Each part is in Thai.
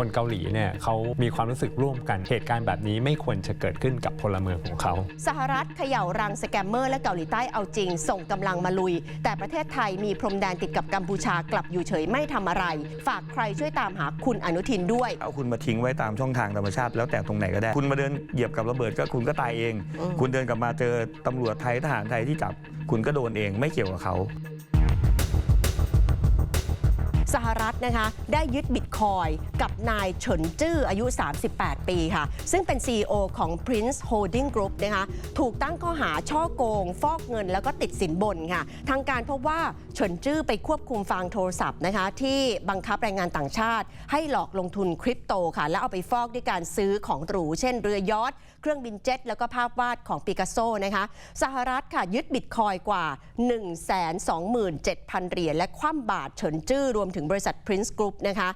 คนเกาหลีเนี่ยเขามีความรู้สึกร่วมกันเหตุการณ์แบบนี้ไม่ควรจะเกิดขึ้นกับพลเมืองของเขา สหรัฐเขย่ารังสแกมเมอร์และเกาหลีใต้เอาจริง ส่งกำลังมาลุย แต่ประเทศไทยมีพรมแดนติดกับกัมพูชากลับอยู่เฉยไม่ทำอะไร ฝากใครช่วยตามหาคุณอนุทินด้วย เอาคุณมาทิ้งไว้ตามช่องทางธรรมชาติแล้วแต่ตรงไหนก็ได้ คุณมาเดินเหยียบกับระเบิดก็คุณก็ตายเอง อืม คุณเดินกลับมาเจอตำรวจไทยทหารไทยที่จับ คุณก็โดนเองไม่เกี่ยวกับเขา สหรัฐนะคะได้ยึดบิตคอยกับนายเฉินจื้ออายุ 38 ปีค่ะ ซึ่งเป็น CEO ของ Prince Holding Group นะคะถูกตั้งข้อหาช่อโกง ฟอกเงินแล้วก็ติดสินบนค่ะ ทางการพบว่าเฉินจื้อไปควบคุมฟังโทรศัพท์นะคะที่บังคับแรงงานต่างชาติ ให้หลอกลงทุนคริปโตค่ะ แล้วเอาไปฟอกด้วยการซื้อของหรู เช่นเรือยอทเครื่องบินเจ็ต แล้วก็ภาพวาดของปิกัสโซนะคะสหรัฐค่ะยึดบิตคอยกว่า 127,000 เหรียญและคว่ำบาตรเฉินจื้อรวมถึงบริษัท Prince Group นะคะ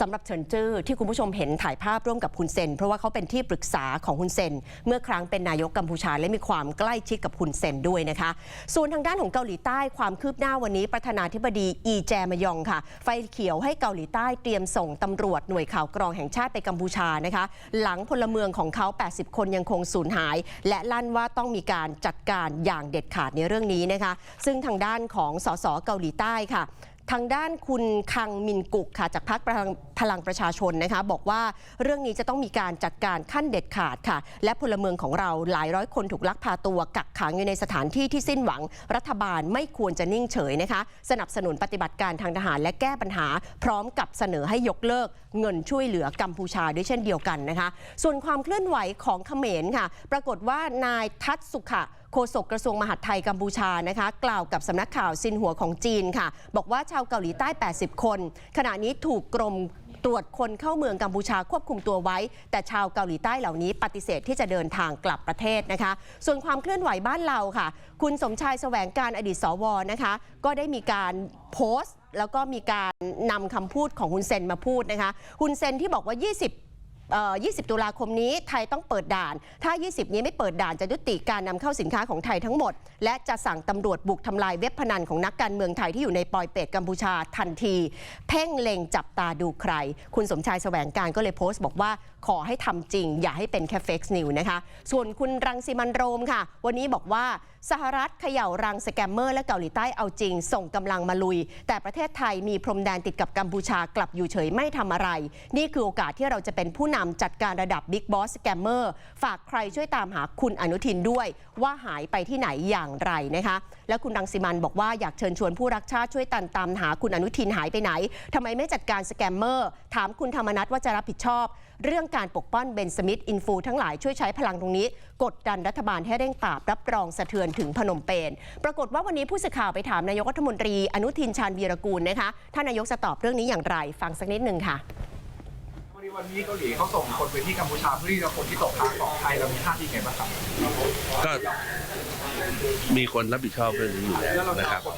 สำหรับเฉินจื้อที่คุณผู้ชมเห็นถ่ายภาพร่วมกับคุณเซน เพราะว่าเขาเป็นที่ปรึกษาของคุณเซน เมื่อครั้งเป็นนายกกัมพูชาและมีความใกล้ชิดกับคุณเซนด้วยนะคะ ส่วนทางด้านของเกาหลีใต้ความคืบหน้าวันนี้ประธานาธิบดีอีแจมยองค่ะ ไฟเขียวให้เกาหลีใต้เตรียมส่งตำรวจหน่วยข่าวกรองแห่งชาติไปกัมพูชานะคะ หลังพลเมืองของเขา 80 คนยังคงสูญหาย และลั่นว่าต้องมีการจัดการอย่างเด็ดขาดในเรื่องนี้นะคะ ซึ่งทางด้านของสสเกาหลีใต้ค่ะ ทางด้านคุณคังมินกุกค่ะจากพรรคพลังพลังประชาชนนะคะบอกว่าเรื่องนี้จะต้องมีการจัดการขั้นเด็ดขาดค่ะ และพลเมืองของเราหลายร้อยคนถูกลักพาตัวกักขังอยู่ในสถานที่ที่สิ้นหวัง รัฐบาลไม่ควรจะนิ่งเฉยนะคะ สนับสนุนปฏิบัติการทางทหารและแก้ปัญหา พร้อมกับเสนอให้ยกเลิกเงินช่วยเหลือกัมพูชาด้วยเช่นเดียวกันนะคะ ส่วนความเคลื่อนไหวของเขมรค่ะ ปรากฏว่านายทัศสุขะ โฆษกกระทรวงมหาดไทยกัมพูชานะคะกล่าวกับสำนักข่าวซินหัวของจีนค่ะ บอกว่าชาวเกาหลีใต้ 80 คน ขณะนี้ถูกกรมตรวจคนเข้าเมืองกัมพูชาควบคุมตัวไว้ แต่ชาวเกาหลีใต้เหล่านี้ปฏิเสธที่จะเดินทางกลับประเทศนะคะ ส่วนความเคลื่อนไหวบ้านเราค่ะ คุณสมชายแสวงการอดีตสวนะคะ ก็ได้มีการโพสต์ แล้วก็มีการนำคำพูดของคุณเซนมาพูดนะคะคุณเซนที่บอกว่า 20 20 ตุลาคมนี้ไทยต้องเปิดด่าน ถ้า 20 นี้ไม่เปิดด่านจะยุติการนำเข้าสินค้าของไทยทั้งหมด และจะสั่งตำรวจบุกทำลายเว็บพนันของนักการเมืองไทยที่อยู่ในปอยเป็ดกัมพูชาทันที เพ่งเล็งจับตาดูใคร คุณสมชายแสวงการก็เลยโพสต์บอกว่าขอให้ทำจริง อย่าให้เป็นแค่เฟกซ์นิวนะคะ ส่วนคุณรังสิมันโรมค่ะ วันนี้บอกว่าสหรัฐเขย่ารังสแกมเมอร์และเกาหลีใต้เอาจริง ส่งกำลังมาลุย แต่ประเทศไทยมีพรมแดนติดกับกัมพูชากลับอยู่เฉยไม่ทำอะไร นี่คือโอกาสที่เราจะเป็นผู้นำจัดการระดับบิ๊กบอสสแกมเมอร์ฝากใครช่วยตามหาคุณอนุทินด้วย ว่าหายไปที่ไหนอย่างไรนะคะ และคุณรังสิมันบอกว่าอยากเชิญชวนผู้รักชาติช่วยตันตามหาคุณอนุทินหายไปไหนทำไมไม่จัดการสแกมเมอร์ถามคุณธรรมนัฐว่าจะรับผิดชอบ เรื่องการปกป้องเบนสมิธอินฟูทั้งหลายช่วยใช้พลังตรงนี้ กดดันรัฐบาลให้เร่งปราบรับรองสะเทือนถึงพนมเปญปรากฏว่าวันนี้ผู้สื่อข่าวไปถามนายกรัฐมนตรีอนุทินชาญวีรกูลนะคะท่านนายกจะตอบเรื่องนี้อย่างไร ฟังสักนิดหนึ่งค่ะ วันนี้เกาหลีเขาส่งคนไปที่กัมพูชาเพื่อที่จะคนที่ตกค้างของไทยเรามีท่าทีไงบ้างครับก็มีคนรับผิดชอบเรื่องนี้อยู่แล้วนะครับเอา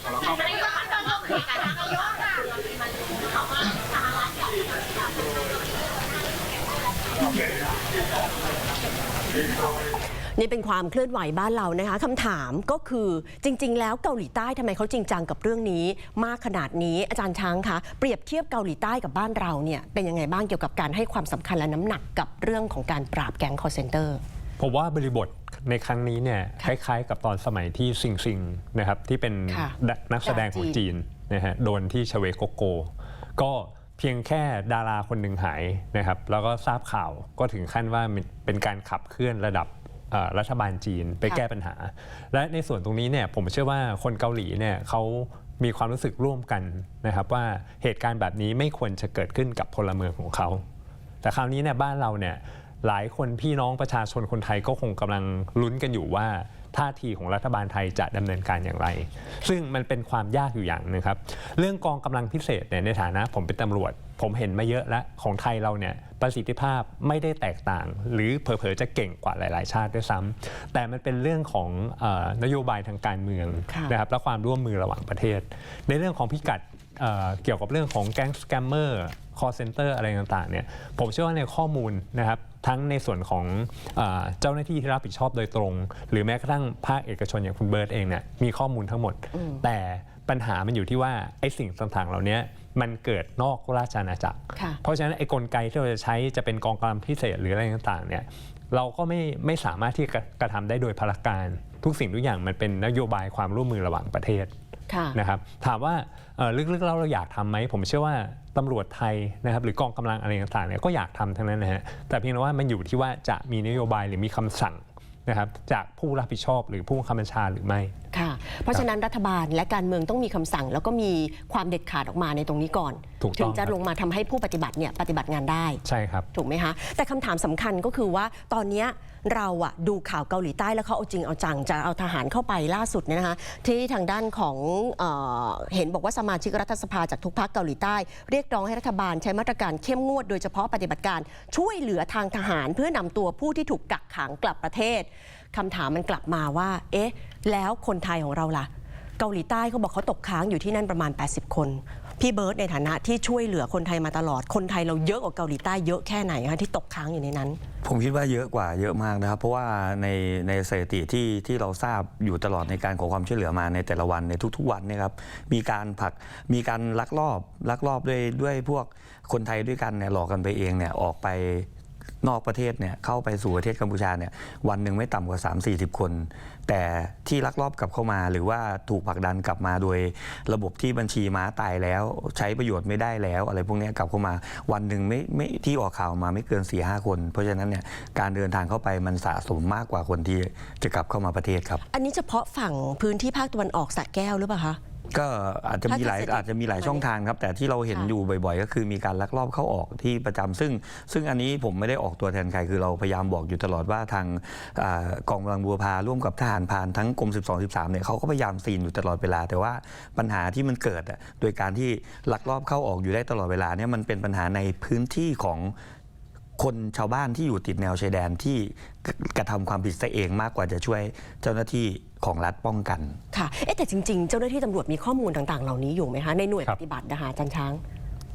ค นของเราเข้าไปนี่เป็นความเคลื่อนไหวบ้านเรานะคะคำถามก็คือจริง ๆ แล้วเกาหลีใต้ทำไมเขาจริงจังกับเรื่องนี้ มากขนาดนี้อาจารย์ช้างคะเปรียบเทียบเกาหลีใต้กับบ้านเราเนี่ยเป็นยังไงบ้างเกี่ยวกับการให้ความสำคัญและน้ำหนักกับเรื่องของการปราบแก๊งคอร์เซนเตอร์ผมว่าบริบทในครั้งนี้เนี่ยคค่ะล้ายๆ กับตอนสมัยที่ซิงซิงนะครับที่เป็นค่ะนักแสดงของดาราจีจีนนนะฮะโดนที่ชเวโกโก ก็เพียงแค่ดาราคนหนึ่งหายนะครับแล้วก็ทราบข่าวก็ถึงขั้นว่ามันเป็นการขับเคลื่อนระดับเอ่อ รัฐบาลจีนไปแก้ปัญหา และในส่วนตรงนี้เนี่ยผมเชื่อว่าคนเกาหลีเนี่ยเขามีความรู้สึกร่วมกันนะครับว่าเหตุการณ์แบบนี้ไม่ควรจะเกิดขึ้นกับพลเมืองของเขา แต่คราวนี้เนี่ยบ้านเราเนี่ยหลายคนพี่น้องประชาชนคนไทยก็คงกำลังลุ้นกันอยู่ว่าท่าทีของรัฐบาลไทยจะดำเนินการอย่างไร ซึ่งมันเป็นความยากอยู่อย่างหนึงครับ เรื่องกองกำลังพิเศษเนี่ยในฐานะผมเป็นตำรวจ ผมเห็นมาเยอะแล้วของไทยเราเนี่ยประสิทธิภาพไม่ได้แตกต่าง หรือเผลอๆจะเก่งกว่าหลาย ๆ ชาติด้วยซ้ำแต่มันเป็นเรื่องของเออนโยบายทางการเมืองค่ะนะครับและความร่วมมือระหว่างประเทศ ในเรื่องของพิกัดเอ่อเกี่ยวกับเรื่องของแก๊งสแกมเมอร์คอร์เซนเตอร์อะไรต่างๆเนี่ยผมเชื่อว่าในข้อมูลนะครับทั้งในส่วนของเออเจ้าหน้าที่ที่รับผิดชอบโดยตรง หรือแม้กระทั่งภาคเอกชนอย่างคุณเบิร์ตเองเนี่ยมีข้อมูลทั้งหมด แต่ปัญหามันอยู่ที่ว่าไอ้สิ่งต่างๆเหล่านี้ มันเกิดนอกราชอาณาจักรค่ะเพราะฉะนั้นไอ้กลไกที่เราจะใช้จะเป็นกองกำลังพิเศษหรืออะไรต่างๆเนี่ยเราก็ไม่ไม่สามารถที่จะกระทำได้โดยพลการ ทุกสิ่งทุกอย่างมันเป็นนโยบายความร่วมมือระหว่างประเทศค่ะนะครับถามว่าเอ่อลึกๆแล้วเราอยากทำไหมผมเชื่อว่าตำรวจไทยนะครับหรือกองกำลังอะไรต่างๆเนี่ยก็อยากทำทั้งนั้นนะฮะแต่เพียงแต่ว่ามันอยู่ที่ว่าจะมีนโยบายหรือมีคำสั่งนะครับจากผู้รับผิดชอบหรือผู้บังคับบัญชาหรือไม่ค่ะ เพราะฉะนั้นรัฐบาลและการเมืองต้องมีคำสั่ง แล้วก็มีความเด็ดขาดออกมาในตรงนี้ก่อนถูกต้องถึงจะครับลงมาทำให้ผู้ปฏิบัติเนี่ยปฏิบัติงานได้ใช่ครับถูกไหมคะแต่คำถามสำคัญก็คือว่าตอนเนี้ย เราอะดูข่าวเกาหลีใต้แล้วเขาเอาจริงเอาจังจะเอาทหารเข้าไปล่าสุดเนี่ยนะคะที่ทางด้านของเออเห็นบอกว่าสมาชิกรัฐสภาจากทุกพรรคเกาหลีใต้ เรียกร้องให้รัฐบาลใช้มาตรการเข้มงวดโดยเฉพาะปฏิบัติการช่วยเหลือทางทหารเพื่อนำตัวผู้ที่ถูกกักขังกลับประเทศคำถามมันกลับมาว่า เอ๊ะ แล้วคนไทยของเราล่ะ เกาหลีใต้เขาบอกเขาตกค้างอยู่ที่นั่นประมาณ 80 คน พี่เบิร์ตในฐานะที่ช่วยเหลือคนไทยมาตลอด คนไทยเราเยอะกว่าเกาหลีใต้เยอะแค่ไหนคะที่ตกค้างอยู่ในนั้น ผมคิดว่าเยอะกว่าเยอะมากนะครับ เพราะว่าในในสถิติที่ที่เราทราบอยู่ตลอดในการขอความช่วยเหลือมาในแต่ละวันในทุก ๆ วันเนยครับมีการผลักมีการลักลอบลักลอบด้วยด้วยพวกคนไทยด้วยกันเนี่ยหลอกกันไปเองเนี่ยออกไป นอกประเทศเนี่ยเข้าไปสู่ประเทศกัมพูชาเนี่ยวันหนึ่งไม่ต่ำกว่า 3 4 0 คน แต่ที่ลักลอบกลับเข้ามา หรือว่าถูกผลักดันกลับมาโดยระบบที่บัญชีม้าตายแล้ว ใช้ประโยชน์ไม่ได้แล้ว อะไรพวกนี้กลับเข้ามา วันหนึ่งไม่ไม่ที่ออกข่าวมาไม่เกิน4ีหคน เพราะฉะนั้นเนี่ยการเดินทางเข้าไปมันสะสมมากกว่าคนที่จะกลับเข้ามาประเทศครับ อันนี้เฉพาะฝั่งพื้นที่ภาคตะวันออกสระแก้วหรือเปล่าคะ ก็อาจจะมีหลายถ้าเกิดอาจจะมีหลายช่องทางครับ แต่ที่เราเห็นค่ะอยู่บ่อยๆ ก็คือมีการลักลอบเข้าออกที่ประจำซึ่ง ซึ่งอันนี้ผมไม่ได้ออกตัวแทนใครคือเราพยายามบอกอยู่ตลอดว่าทางอ่ากองกำลังบัวพาร่วมกับทหารพรานทั้งกรม 12 13เนี่ยเขาก็พยายามซีนอยู่ตลอดเวลา แต่ว่าปัญหาที่มันเกิดอะโดยการที่ลักลอบเข้าออกอยู่ได้ตลอดเวลาเนี่ยมันเป็นปัญหาในพื้นที่ของ คนชาวบ้านที่อยู่ติดแนวชายแดนที่กระทำความผิดซะเองมากกว่าจะช่วยเจ้าหน้าที่ของรัฐป้องกัน ค่ะ เอ๊ะแต่จริง ๆ เจ้าหน้าที่ตำรวจมีข้อมูลต่าง ๆ เหล่านี้อยู่ไหมคะในหน่วยครัปบฏิบัตินะคะอาจันช้าง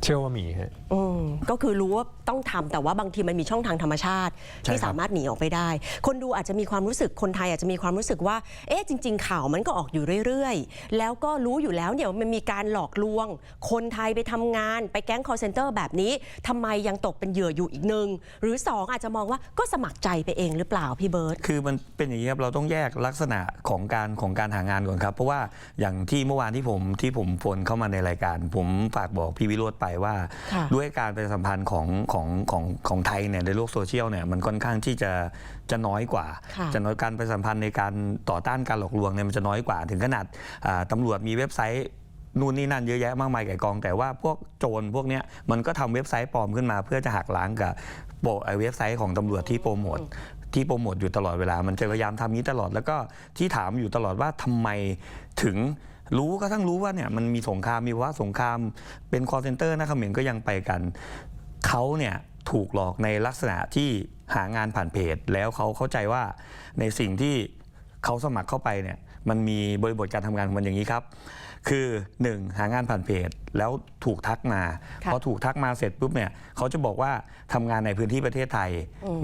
เชื่อว่ามีฮะ อืมก็คือรู้ว่าต้องทำแต่ว่าบางทีมันมีช่องทางธรรมชาติ ใช่ที่ครับ สามารถหนีออกไปได้ คนดูอาจจะมีความรู้สึกคนไทยอาจจะมีความรู้สึกว่า เอ๊ะจริง ๆ ข่าวมันก็ออกอยู่เรื่อยๆ แล้วก็รู้อยู่แล้วเนี่ยว่ามันมีการหลอกลวง คนไทยไปทำงานไปแก๊ง call center แบบนี้ทำไมยังตกเป็นเหยื่ออยู่อีกหนึ่งหรือสองอาจจะมองว่าก็สมัครใจไปเองหรือเปล่าพี่เบิร์ต คือมันเป็นอย่างนี้ครับเราต้องแยกลักษณะของการของการหางานก่อนครับ เพราะว่าอย่างที่เมื่อวานที่ผมที่ผมโฟนเข้ามาในรายการ ผมฝากบอกพี่วิโรธไปว่าค่ะด้วยการประชาสัมพันธ์ของของของของไทยเนี่ยในโลกโซเชียลเนี่ยมันค่อนข้างที่จะจะน้อยกว่าค่ะจะน้อยการประชาสัมพันธ์ในการต่อต้านการหลอกลวงเนี่ยมันจะน้อยกว่า ถึงขนาดอ่าตำรวจมีเว็บไซต์นู่นนี่นั่นเยอะแยะมากมายแก่กอง แต่ว่าพวกโจรพวกเนี้ยมันก็ทำเว็บไซต์ปลอมขึ้นมา เพื่อจะหักล้างกับโปรไอ้เว็บไซต์ของตำรวจที่โปรโมทที่โปรโมทอยู่ตลอดเวลา มันจะพยายามทำนี้ตลอดแล้วก็ที่ถามอยู่ตลอดว่าทำไมถึง รู้ก็ทั้งรู้ว่าเนี่ยมันมีสงครามมีภาวะสงครามเป็นคอร์เซนเตอร์นะครับเขมนก็ยังไปกันเขาเนี่ยถูกหลอกในลักษณะที่หางานผ่านเพจ แล้วเขาเข้าใจว่าในสิ่งที่เขาสมัครเข้าไปเนี่ยมันมีบริบทการทำงานของมันอย่างนี้ครับ คือ 1 หางานผ่านเพจแล้วถูกทักมาค่ะพอถูกทักมาเสร็จปุ๊บเนี่ยเขาจะบอกว่าทำงานในพื้นที่ประเทศไทย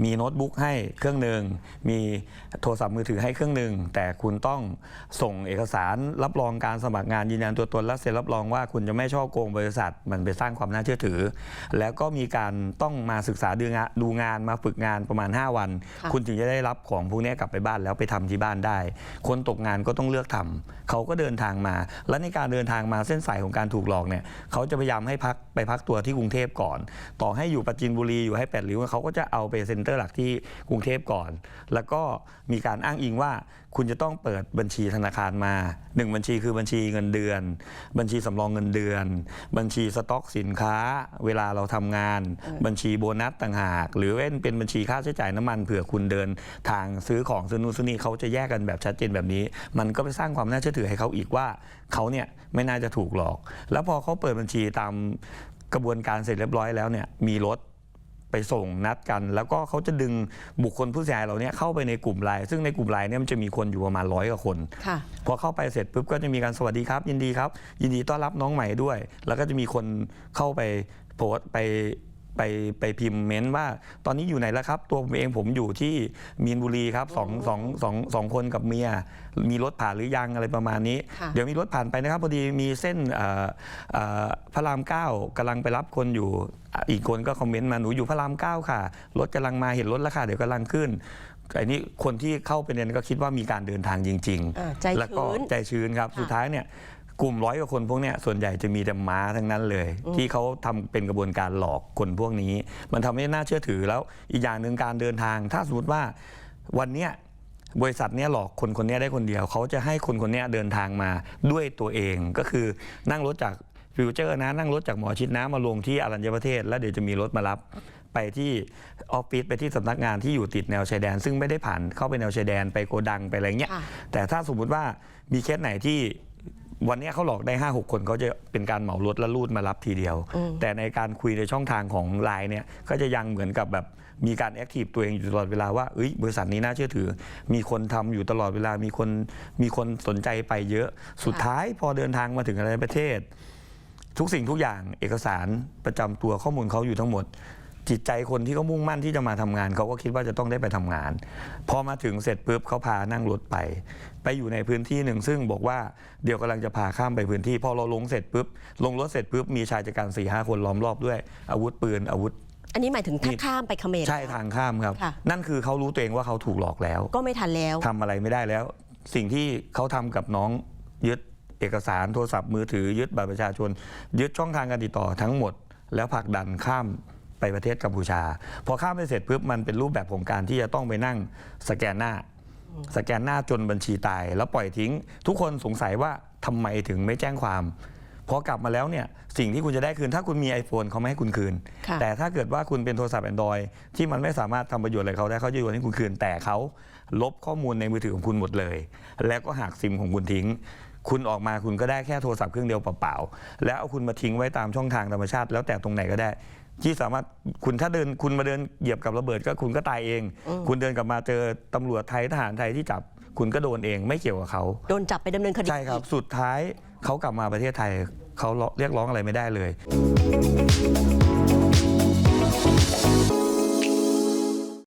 มีโน้ตบุ๊กให้เครื่องหนึ่งมีโทรศัพท์มือถือให้เครื่องหนึ่งแต่คุณต้องส่งเอกสารรับรองการสมัครงานยืนยันตัวตนและเซ็นรับรองว่าคุณจะไม่ช่อโกงบริษัท มันไปสร้างความน่าเชื่อถือ แล้วก็มีการต้องมาศึกษาดูงานดูงานมาฝึกงานประมาณ 5 วันค่ะคุณถึงจะได้รับของพวกนี้กลับไปบ้านแล้วไปทำที่บ้านได้ คนตกงานก็ต้องเลือกทำเขาก็เดินทางมาและในการเดินทางมาเส้นสายของการถูกหลอกเนี่ยเขาจะพยายามให้พักไปพักตัวที่กรุงเทพก่อน ต่อให้อยู่ปัจจินบุรีอยู่ให้แปดริ้วเขาก็จะเอาไปเซ็นเตอร์หลักที่กรุงเทพก่อน แล้วก็มีการอ้างอิงว่าคุณจะต้องเปิดบัญชีธนาคารมาหนึ่งบัญชีคือบัญชีเงินเดือน บัญชีสำรองเงินเดือน บัญชีสต็อกสินค้า เวลาเราทำงาน บัญชีโบนัสต่างหาก หรือเว้นเป็นบัญชีค่าใช้จ่ายน้ำมันเผื่อคุณเดิน ทางซื้อของซื้อนู่นซื้อนี่เขาจะแยกกันแบบชัดเจนแบบนี้ มันก็ไปสร้างความน่าเชื่อถือให้เขาอีกว่าเขาเนี่ยไม่น่าจะถูกหลอก แล้วพอเขาเปิดบัญชีตามกระบวนการเสร็จเรียบร้อยแล้วเนี่ยมีรถ ไปส่งนัดกัน แล้วก็เขาจะดึงบุคคลผู้เสียหายเหล่านี้เข้าไปในกลุ่มไลน์ซึ่งในกลุ่มไลน์เนี่ยมันจะมีคนอยู่ประมาณร้อยกว่าคน ค่ะพอเข้าไปเสร็จปุ๊บก็จะมีการสวัสดีครับ ยินดีครับ ยินดีต้อนรับน้องใหม่ด้วย แล้วก็จะมีคนเข้าไปโพสต์ไป ไปไปพิมพ์เม้นว่า ตอนนี้อยู่ไหนแล้วครับ ตัวผมเองผมอยู่ที่มีนบุรีครับสองสองสองสองคนกับเมีย มีรถผ่านหรือยังอะไรประมาณนี้ ค่ะ เดี๋ยวมีรถผ่านไปนะครับพอดีมีเส้นเอ่อเอ่อพระรามเก้ากำลังไปรับคนอยู่อะอีกคนก็คอมเมนต์มาหนูอยู่พระรามเก้าค่ะ รถกำลังมาเห็นรถแล้วค่ะเดี๋ยวกำลังขึ้นไอ้นี่คนที่เข้าไปเนี่ยก็คิดว่ามีการเดินทางจริง อ่าใจแล้วก็ชื้น ใจชื้นครับค่ะสุดท้ายเนี่ย กลุ่มร้อยกว่าคนพวกเนี้ยส่วนใหญ่จะมีแต่ม้าทั้งนั้นเลย ที่เขาทำเป็นกระบวนการหลอกคนพวกนี้ มันทำให้น่าเชื่อถือแล้วอีกอย่างหนึ่งการเดินทาง ถ้าสมมติว่าวันเนี้ยบริษัทเนี้ยหลอกคนคนเนี้ยได้คนเดียว เขาจะให้คนคนเนี้ยเดินทางมาด้วยตัวเองก็คือนั่งรถจากฟิวเจอร์นะนั่งรถจากหมอชิดนะมาลงที่อรัญญประเทศ แล้วเดี๋ยวจะมีรถมารับ ไปที่ออฟฟิศไปที่สำนักงานที่อยู่ติดแนวชายแดน ซึ่งไม่ได้ผ่านเข้าไปแนวชายแดนไปโกดังไปอะไรเงี้ย ค่ะ แต่ถ้าสมมุติว่ามีเคสไหนที่ วันเนี้ยเขาหลอกได้ 5 6 คนเขาจะเป็นการเหมารถและรูดมารับทีเดียว แต่ในการคุยในช่องทางของไลน์เนี่ยก็จะยังเหมือนกับแบบมีการแอคทีฟตัวเองอยู่ตลอดเวลาว่าเอ้ยบริษัทนี้น่าเชื่อถือ มีคนทำอยู่ตลอดเวลามีคนมีคนสนใจไปเยอะสุดท้ายพอเดินทางมาถึงอะไรประเทศ ทุกสิ่งทุกอย่างเอกสารประจำตัวข้อมูลเขาอยู่ทั้งหมด จิตใจคนที่เขามุ่งมั่นที่จะมาทำงาน เขาก็คิดว่าจะต้องได้ไปทำงาน พอมาถึงเสร็จปุ๊บเขาพานั่งรถไป ไปอยู่ในพื้นที่หนึ่งซึ่งบอกว่าเดี๋ยวกำลังจะพาข้ามไปพื้นที่ พอเราลงเสร็จปุ๊บลงรถเสร็จปุ๊บมีชายจัดการสี่ห้าคนล้อมรอบด้วย อาวุธปืนอาวุธ อันนี้หมายถึงถ้านี่ข้ามไปเขมรใช่ทางข้ามครับค่ะนั่นคือเขารู้ตัวเองว่าเขาถูกหลอกแล้ว ก็ไม่ทันแล้วทำอะไรไม่ได้แล้ว สิ่งที่เขาทำกับน้องยึดเอกสารโทรศัพท์มือถือยึดบัตรประชาชน ยึดช่องทางการติดต่อทั้งหมด แล้วผลักดันข้าม ไปประเทศกัมพูชา พอข้ามไปเสร็จปุ๊บมันเป็นรูปแบบของการที่จะต้องไปนั่งสแกนหน้า สแกนหน้าจนบัญชีตาย แล้วปล่อยทิ้ง ทุกคนสงสัยว่าทำไมถึงไม่แจ้งความพอกลับมาแล้วเนี่ยสิ่งที่คุณจะได้คืน ถ้าคุณมี iPhone เขาไม่ให้คุณคืนค่ะแต่ถ้าเกิดว่าคุณเป็นโทรศัพท์ Android ที่มันไม่สามารถทำประโยชน์อะไรเขาได้เขาจะโยนให้คุณคืน แต่เขาลบข้อมูลในมือถือของคุณหมดเลย แล้วก็หักซิมของคุณทิ้ง คุณออกมาคุณก็ได้แค่โทรศัพท์เครื่องเดียวเปล่าๆ แล้วเอาคุณมาทิ้งไว้ตามช่องทางธรรมชาติ แล้วแต่ตรงไหนก็ได้ ที่สามารถคุณถ้าเดินคุณมาเดินเหยียบกับระเบิดก็คุณก็ตายเอง คุณเดินกลับมาเจอตำรวจไทยทหารไทยที่จับ คุณก็โดนเองไม่เกี่ยวกับเขาโดนจับไปดำเนินคดีใช่ครับอีกสุดท้ายเขากลับมาประเทศไทยเขาเรียกร้องอะไรไม่ได้เลยค